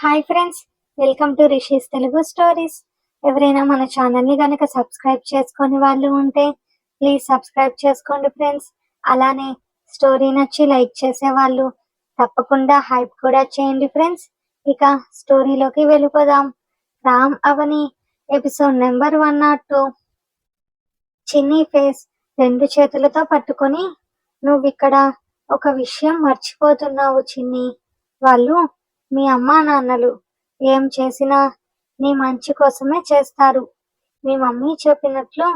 Hi friends welcome to Rishi's Telugu stories ఎవరైనా మన ఛానల్ని కనుక సబ్స్క్రైబ్ చేసుకొని వాళ్ళు ఉంటే ప్లీజ్ సబ్స్క్రైబ్ చేసుకోండి ఫ్రెండ్స్ అలానే స్టోరీ నచ్చి లైక్ చేసే వాళ్ళు తప్పకుండా హైప్ కూడా చేయండి ఫ్రెండ్స్ ఇక స్టోరీలోకి వెళ్ళిపోదాం. Ram Avani episode number one not two Chinni face రెండు చేతులతో పట్టుకొని నువ్వు ఇక్కడ ఒక విషయం మర్చిపోతున్నావు చిన్ని. వాళ్ళు మీ అమ్మా నాన్నలు ఏం చేసినా నీ మంచి కోసమే చేస్తారు. మీ మమ్మీ చెప్పినట్లు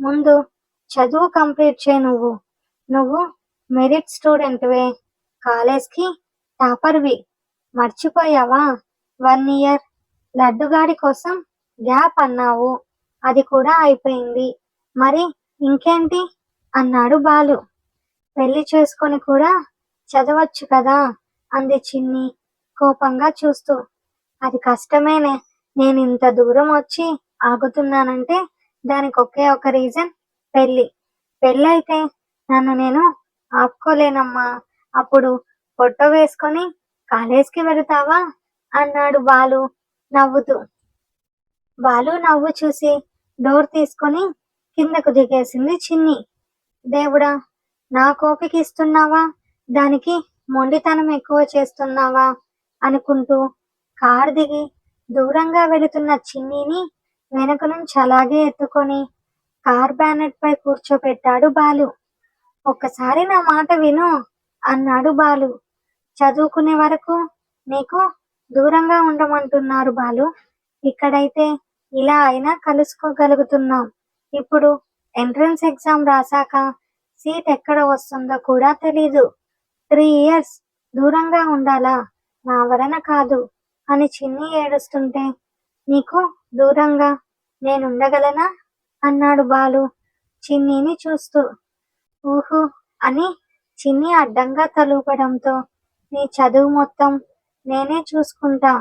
ముందు చదువు కంప్లీట్ చే నువ్వు. నువ్వు మెరిట్ స్టూడెంట్వే. కాలేజ్కి టాపర్వి. మర్చిపోయావా? One year. లడ్డుగాడి కోసం గ్యాప్ అన్నావు. అది కూడా అయిపోయింది. మరి ఇంకేంటి? అన్నాడు బాలు. పెళ్ళి చేసుకొని కూడా చదవచ్చు కదా? అంది చిన్ని. కోపంగా చూస్తూ అది కష్టమేనే నేను ఇంత దూరం వచ్చి ఆగుతున్నానంటే దానికి ఒకే ఒక రీజన్ పెళ్ళి పెళ్ళైతే నన్ను నేను ఆపుకోలేనమ్మా. అప్పుడు ఫోటో వేసుకొని కాలేజ్కి వెళతావా? అన్నాడు బాలు నవ్వుతూ. బాలు నవ్వు చూసి డోర్ తీసుకొని కిందకు దిగేసింది చిన్ని. దేవుడా నా కోపికి ఇస్తున్నావా? దానికి మొండితనం ఎక్కువ చేస్తున్నావా? అనుకుంటూ కారు దిగి దూరంగా వెళుతున్న చిన్నిని వెనక నుంచి అలాగే ఎత్తుకొని కార్ బ్యానెట్ పై కూర్చోపెట్టాడు బాలు. ఒక్కసారి నా మాట విను అన్నాడు బాలు. చదువుకునే వరకు నీకు దూరంగా ఉండమంటున్నారు బాలు. ఇక్కడైతే ఇలా అయినా కలుసుకోగలుగుతున్నాం. ఇప్పుడు ఎంట్రన్స్ ఎగ్జామ్ రాసాక సీట్ ఎక్కడ వస్తుందో కూడా తెలీదు. త్రీ ఇయర్స్ దూరంగా ఉండాలా? నా వలన కాదు అని చిన్ని ఏడుస్తుంటే నీకు దూరంగా నేనుండగలనా? అన్నాడు బాలు చిన్నిని చూస్తూ. ఊహు అని చిన్ని అడ్డంగా తలూపడంతో నీ చదువు మొత్తం నేనే చూసుకుంటా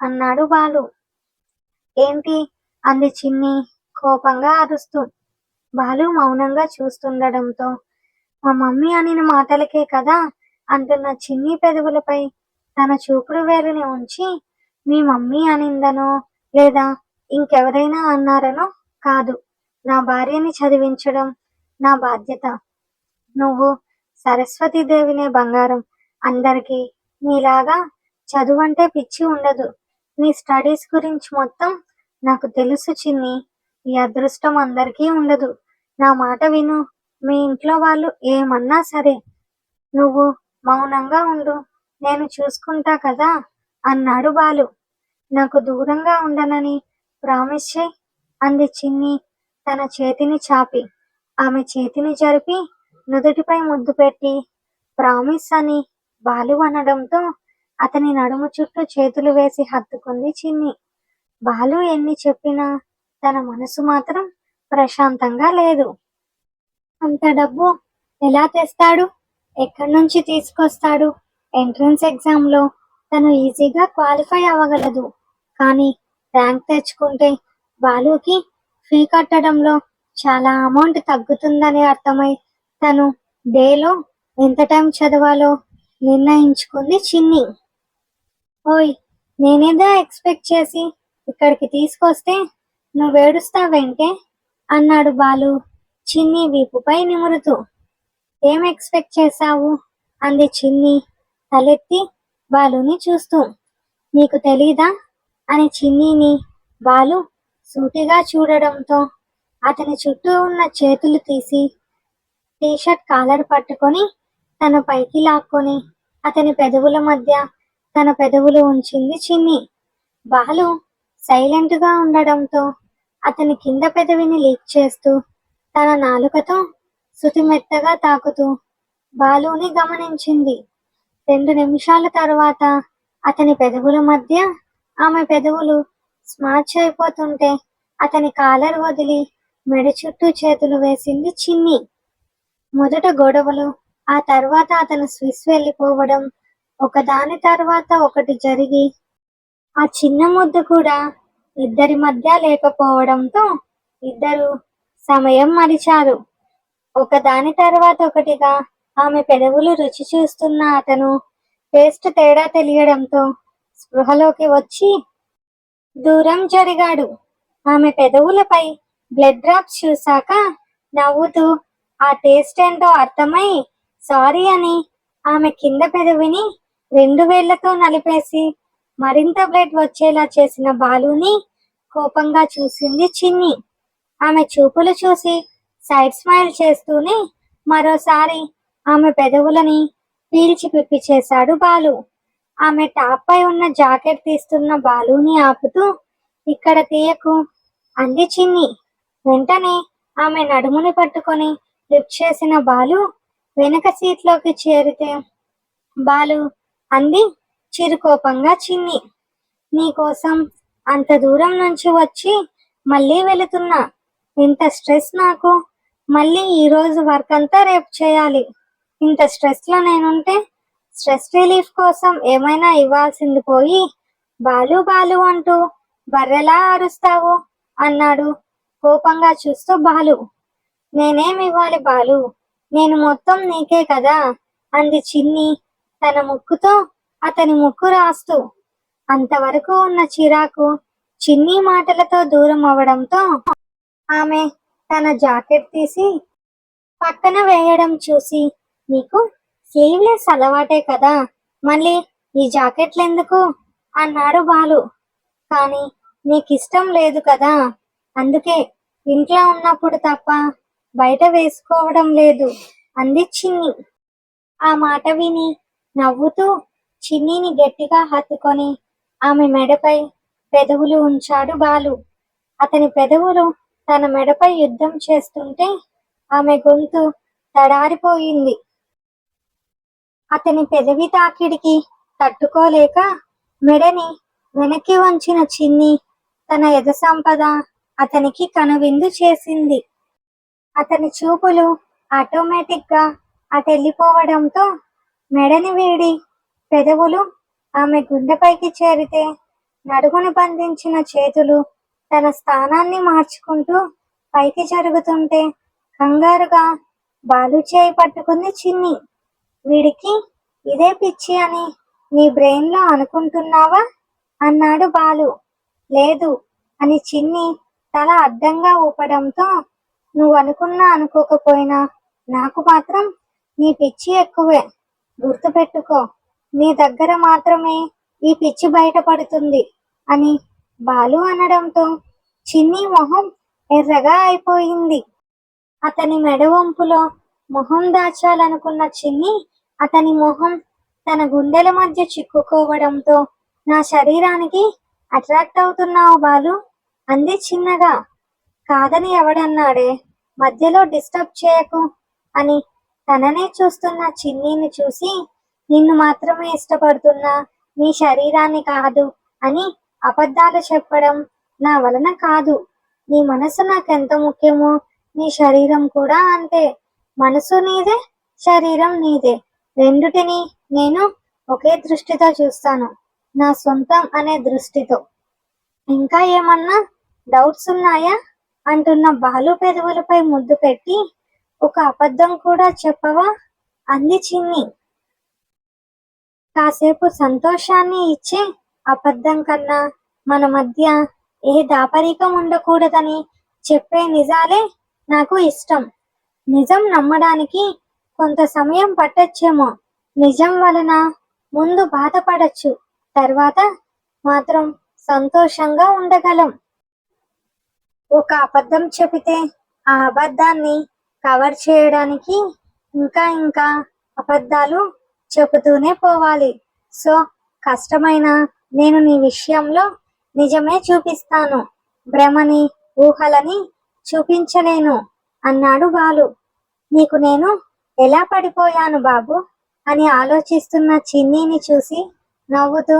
అన్నాడు బాలు. ఏంటి? అంది చిన్ని కోపంగా అరుస్తూ. బాలు మౌనంగా చూస్తుండడంతో మా మమ్మీ అనిన మాటలకే కదా అంటున్న చిన్ని పెదవులపై తన చూపుడు వేలుని ఉంచి మీ మమ్మీ అనిందనో లేదా ఇంకెవరైనా అన్నారనో కాదు. నా భార్యని చదివించడం నా బాధ్యత. నువ్వు సరస్వతీదేవినే బంగారం. అందరికీ నీలాగా చదువంటే పిచ్చి ఉండదు. నీ స్టడీస్ గురించి మొత్తం నాకు తెలుసు చిన్ని. ఈ అదృష్టం అందరికీ ఉండదు. నా మాట విను. మీ ఇంట్లో వాళ్ళు ఏమన్నా సరే. నువ్వు మౌనంగా ఉండు. నేను చూసుకుంటా కదా? అన్నాడు బాలు. నాకు దూరంగా ఉండనని ప్రామిస్ చేయి అంది చిన్ని తన చేతిని చాపి. ఆమె చేతిని జరిపి నుదుటిపై ముద్దు పెట్టి ప్రామిస్ అని బాలు అనడంతో అతని నడుము చుట్టూ చేతులు వేసి హత్తుకుంది చిన్ని. బాలు ఎన్ని చెప్పినా తన మనసు మాత్రం ప్రశాంతంగా లేదు. అంత డబ్బు ఎలా తెస్తాడు? ఎక్కడి నుంచి తీసుకొస్తాడు? ఎంట్రన్స్ ఎగ్జామ్లో తను ఈజీగా క్వాలిఫై అవ్వగలదు. కానీ ర్యాంక్ తెచ్చుకుంటే బాలుకి ఫీ కట్టడంలో చాలా అమౌంట్ తగ్గుతుందని అర్థమై తను డేలో ఎంత టైం చదవాలో నిర్ణయించుకుంది చిన్ని. ఓయ్ నేనేదో ఎక్స్పెక్ట్ చేసి ఇక్కడికి తీసుకొస్తే నువ్వేడుస్తావేంటే అన్నాడు బాలు చిన్ని వీపుపై నిమురుతూ. ఏం ఎక్స్పెక్ట్ చేశావు? అంది చిన్ని. తలెత్తి బాలుని చూస్తూ నీకు తెలీదా? అని చిన్నిని బాలు సూటిగా చూడడంతో అతని చుట్టూ ఉన్న చేతులు తీసి టీషర్ట్ కాలర్ పట్టుకొని తన పైకి లాక్కొని అతని పెదవుల మధ్య తన పెదవులు ఉంచింది చిన్ని. బాలు సైలెంట్గా ఉండడంతో అతని కింద పెదవిని లీక్ చేస్తూ తన నాలుకతో శుతిమెత్తగా తాకుతూ బాలుని గమనించింది. రెండు నిమిషాల తర్వాత అతని పెదవుల మధ్య ఆమె పెదవులు స్మార్చ్ అయిపోతుంటే అతని కాలర్ వదిలి మెడ చుట్టూ చేతులు వేసింది చిన్ని. మొదట గొడవలు ఆ తర్వాత అతను స్విస్ వెళ్ళిపోవడం ఒకదాని తర్వాత ఒకటి జరిగి ఆ చిన్న ముద్దు కూడా ఇద్దరి మధ్య లేకపోవడంతో ఇద్దరు సమయం మరిచారు. ఒకదాని తర్వాత ఒకటిగా ఆమె పెదవులు రుచి చూస్తున్న అతను టేస్ట్ తేడా తెలియడంతో స్పృహలోకి వచ్చి దూరం జరిగాడు. ఆమె పెదవులపై బ్లడ్ డ్రాప్స్ చూశాక నవ్వుతూ ఆ టేస్ట్ ఏంటో అర్థమై సారీ అని ఆమె కింద పెదవిని రెండు వేళ్ళతో నలిపేసి మరింత బ్లడ్ వచ్చేలా చేసిన బాలుని కోపంగా చూసింది చిన్ని. ఆమె చూపులు చూసి సైడ్ స్మైల్ చేస్తూనే మరోసారి ఆమె పెదవులని పీల్చి పిప్పిచేశాడు బాలు. ఆమె టాప్ పై ఉన్న జాకెట్ తీస్తున్న బాలుని ఆపుతూ ఇక్కడ తీయకు అంది చిన్ని. వెంటనే ఆమె నడుముని పట్టుకొని లిఫ్ట్ చేసిన బాలు వెనక సీట్లోకి చేరితే బాలు అంది చిరుకోపంగా చిన్ని. నీకోసం అంత దూరం నుంచి వచ్చి మళ్ళీ వెళుతున్నా. ఇంత స్ట్రెస్ నాకు. మళ్ళీ ఈ రోజు వర్క్ అంతా రేపు చేయాలి. ఇంత స్ట్రెస్లో నేనుంటే స్ట్రెస్ రిలీఫ్ కోసం ఏమైనా ఇవ్వాల్సింది పోయి బాలు బాలు అంటూ బర్రెలా అరుస్తావు? అన్నాడు. కోపంగా చూస్తూ బాలు. నేనేమి ఇవ్వాలి బాలు? నేను మొత్తం నీకే కదా? అంది చిన్ని తన ముక్కుతో అతని ముక్కు రాస్తూ. అంతవరకు ఉన్న చిరాకు చిన్ని మాటలతో దూరం అవడంతో ఆమె తన జాకెట్ తీసి పక్కన వేయడం చూసి నీకు స్లీవ్లెస్ అలవాటే కదా? మళ్ళీ ఈ జాకెట్లు ఎందుకు అన్నాడు బాలు. కానీ నీకు ఇష్టం లేదు కదా? అందుకే ఇంట్లో ఉన్నప్పుడు తప్ప బయట వేసుకోవడం లేదు అంది చిన్ని. ఆ మాట విని నవ్వుతూ చిన్నీని గట్టిగా హత్తుకొని ఆమె మెడపై పెదవులు ఉంచాడు బాలు. అతని పెదవులు తన మెడపై యుద్ధం చేస్తుంటే ఆమె గొంతు తడారిపోయింది. అతని పెదవి తాకిడికి తట్టుకోలేక మెడని వెనక్కి వంచిన చిన్ని తన ఎద సంపద అతనికి కనువిందు చేసింది. అతని చూపులు ఆటోమేటిక్గా అటెళ్ళిపోవడంతో మెడని వీడి పెదవులు ఆమె గుండెపైకి చేరితే నడుమును బంధించిన చేతులు తన స్థానాన్ని మార్చుకుంటూ పైకి జరుగుతుంటే కంగారుగా బాలు చేయి పట్టుకుంది చిన్ని. వీడికి ఇదే పిచ్చి అని నీ బ్రెయిన్లో అనుకుంటున్నావా? అన్నాడు బాలు. లేదు అని చిన్ని తల అడ్డంగా ఊపడంతో నువ్వు అనుకున్నా అనుకోకపోయినా నాకు మాత్రం నీ పిచ్చి ఎక్కువే. గుర్తుపెట్టుకో నీ దగ్గర మాత్రమే ఈ పిచ్చి బయటపడుతుంది అని బాలు అనడంతో చిన్ని మొహం ఎర్రగా అయిపోయింది. అతని మెడ వంపులో మొహం దాచాలనుకున్న చిన్ని అతని మొహం తన గుండెల మధ్య చిక్కుకోవడంతో నా శరీరానికి అట్రాక్ట్ అవుతున్నావు బాలు అంది చిన్నగా. కాదని ఎవడన్నాడే? మధ్యలో డిస్టర్బ్ చేయకు అని తననే చూస్తున్న చిన్నీని చూసి నిన్ను మాత్రమే ఇష్టపడుతున్నా నీ శరీరాన్ని కాదు అని అబద్ధాలు చెప్పడం నా వలన కాదు. నీ మనసు నాకెంత ముఖ్యమో నీ శరీరం కూడా అంతే. మనసు నీదే శరీరం నీదే. రెండుటిని నేను ఒకే దృష్టితో చూస్తాను. నా సొంతం అనే దృష్టితో. ఇంకా ఏమన్నా డౌట్స్ ఉన్నాయా? అంటున్న బాలు పెదవులపై ముద్దు పెట్టి ఒక అబద్ధం కూడా చెప్పవా? అంది చిన్ని. కాసేపు సంతోషాన్ని ఇచ్చే అబద్ధం కన్నా మన మధ్య ఏ దాపరికం ఉండకూడదని చెప్పే నిజాలే నాకు ఇష్టం. నిజం నమ్మడానికి కొంత సమయం పట్టొచ్చేమో. నిజం వలన ముందు బాధపడచ్చు. తర్వాత మాత్రం సంతోషంగా ఉండగలం. ఒక అబద్ధం చెబితే ఆ అబద్ధాన్ని కవర్ చేయడానికి ఇంకా ఇంకా అబద్ధాలు చెబుతూనే పోవాలి. సో కష్టమైన నేను నీ విషయంలో నిజమే చూపిస్తాను. భ్రమని ఊహలని చూపించలేను అన్నాడు బాలు. నీకు నేను ఎలా పడిపోయాను బాబు? అని ఆలోచిస్తున్న చిన్నీని చూసి నవ్వుతూ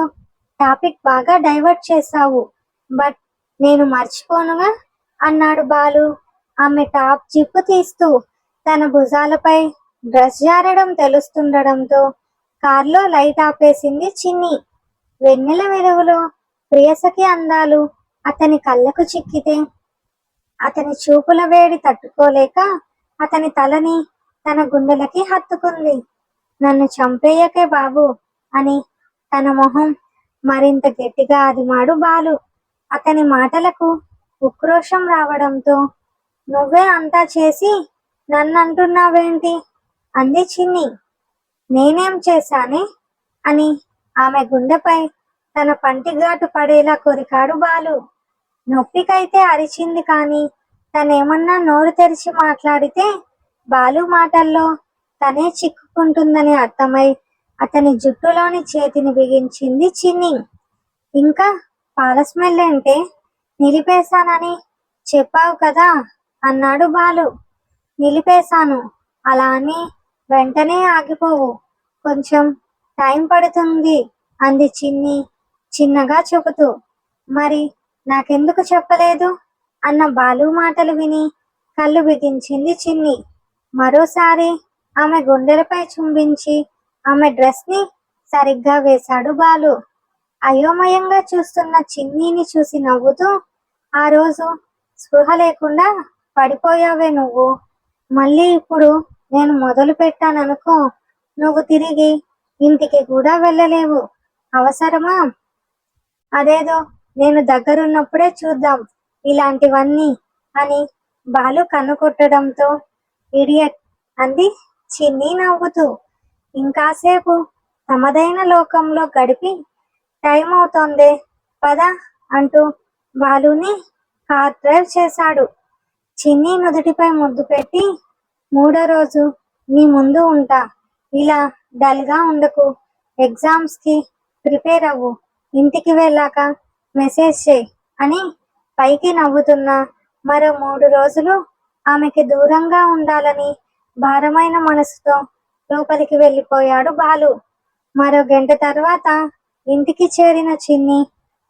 టాపిక్ బాగా డైవర్ట్ చేశావు బట్ నేను మర్చిపోనుగా? అన్నాడు బాలు. ఆమె టాప్ జిప్పు తీస్తూ తన భుజాలపై డ్రెస్ జారడం తెలుస్తుండడంతో కార్లో లైట్ ఆపేసింది చిన్ని. వెన్నెల వెలుగులో ప్రియసకి అందాలు అతని కళ్ళకు చిక్కితే అతని చూపుల వేడి తట్టుకోలేక అతని తలని తన గుండెలకి హత్తుకుంది. నన్ను చంపేయకే బాబు అని తన మొహం మరింత గట్టిగా అదిమాడు బాలు. అతని మాటలకు ఉక్రోషం రావడంతో నువ్వే అంతా చేసి నన్ను అంటున్నావేంటి అంది చిన్ని. నేనేం చేశానే? అని ఆమె గుండెపై తన పంటిగాటు పడేలా కొరికాడు బాలు. నొప్పికైతే అరిచింది కానీ తనేమన్నా నోరు తెరిచి మాట్లాడితే బాలు మాటల్లో తనే చిక్కుకుంటుందని అర్థమై అతని జుట్టులోని చేతిని బిగించింది చిన్ని. ఇంకా పాల స్మెల్ అంటే నిలిపేశానని చెప్పావు కదా అన్నాడు బాలు. నిలిపేశాను. అలా అని వెంటనే ఆగిపోవు. కొంచెం టైం పడుతుంది అంది చిన్ని చిన్నగా చెబుతూ. మరి నాకెందుకు చెప్పలేదు? అన్న బాలు మాటలు విని కళ్ళు బిగించింది చిన్ని. మరోసారి ఆమె గుండెలపై చుంబించి ఆమె డ్రెస్ని సరిగ్గా వేశాడు బాలు. అయోమయంగా చూస్తున్న చిన్నీని చూసి నవ్వుతూ ఆ రోజు స్పృహ లేకుండా పడిపోయావే నువ్వు. మళ్ళీ ఇప్పుడు నేను మొదలు పెట్టాననుకో నువ్వు తిరిగి ఇంటికి కూడా వెళ్ళలేవు. అవసరమా? అదేదో నేను దగ్గరున్నప్పుడే చూద్దాం. ఇలాంటివన్నీ అని బాలు కన్ను కొట్టడంతో ఇడియట్ అంది చిన్ని నవ్వుతూ ఇంకాసేపు తమదైన లోకంలో గడిపి టైం అవుతోందే పద అంటూ బాలుని కార్ డ్రైవ్ చేశాడు. చిన్ని నుదుటిపై ముద్దు పెట్టి మూడో రోజు నీ ముందు ఉంటా ఇలా డల్గా ఉండకు ఎగ్జామ్స్కి ప్రిపేర్ అవ్వు ఇంటికి వెళ్ళాక మెసేజ్ చేయి అని పైకి నవ్వుతున్న మరో మూడు రోజులు ఆమెకి దూరంగా ఉండాలని భారమైన మనసుతో లోపలికి వెళ్ళిపోయాడు బాలు. మరో గంట తర్వాత ఇంటికి చేరిన చిన్ని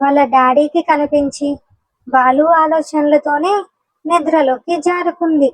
వాళ్ళ డాడీకి కనిపించి బాలు ఆలోచనలతోనే నిద్రలోకి జారుకుంది.